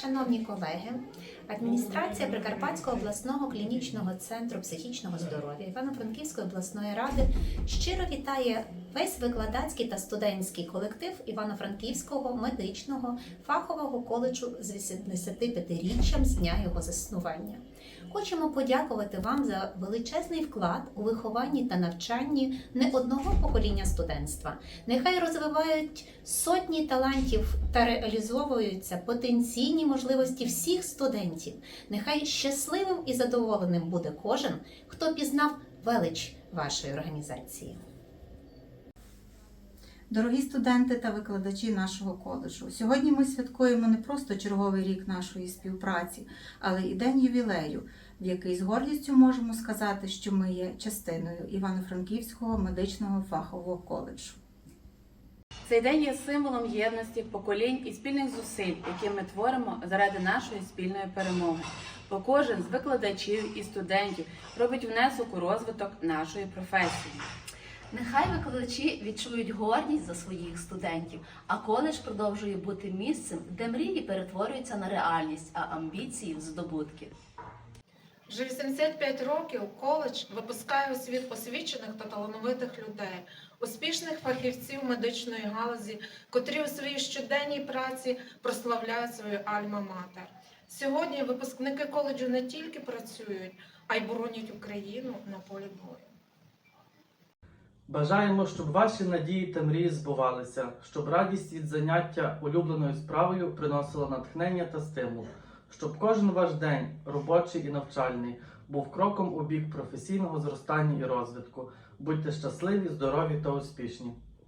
Шановні колеги, адміністрація Прикарпатського обласного клінічного центру психічного здоров'я Івано-Франківської обласної ради щиро вітає весь викладацький та студентський колектив Івано-Франківського медичного фахового коледжу з 85-річчям з дня його заснування. Хочемо подякувати вам за величезний вклад у вихованні та навчанні не одного покоління студентства. Нехай розвивають сотні талантів та реалізовуються потенційні можливості всіх студентів. Нехай щасливим і задоволеним буде кожен, хто пізнав велич вашої організації. Дорогі студенти та викладачі нашого коледжу, сьогодні ми святкуємо не просто черговий рік нашої співпраці, але і день ювілею, в який з гордістю можемо сказати, що ми є частиною Івано-Франківського медичного фахового коледжу. Цей день є символом єдності поколінь і спільних зусиль, які ми творимо заради нашої спільної перемоги. Бо кожен з викладачів і студентів робить внесок у розвиток нашої професії. Нехай викладачі відчують гордість за своїх студентів, а коледж продовжує бути місцем, де мрії перетворюються на реальність, а амбіції в здобутки. Вже 85 років коледж випускає у світ освічених та талановитих людей, успішних фахівців медичної галузі, котрі у своїй щоденній праці прославляють свою альма-матер. Сьогодні випускники коледжу не тільки працюють, а й боронять Україну на полі бою. Бажаємо, щоб ваші надії та мрії збувалися, щоб радість від заняття улюбленою справою приносила натхнення та стимул, щоб кожен ваш день, робочий і навчальний, був кроком у бік професійного зростання і розвитку. Будьте щасливі, здорові та успішні.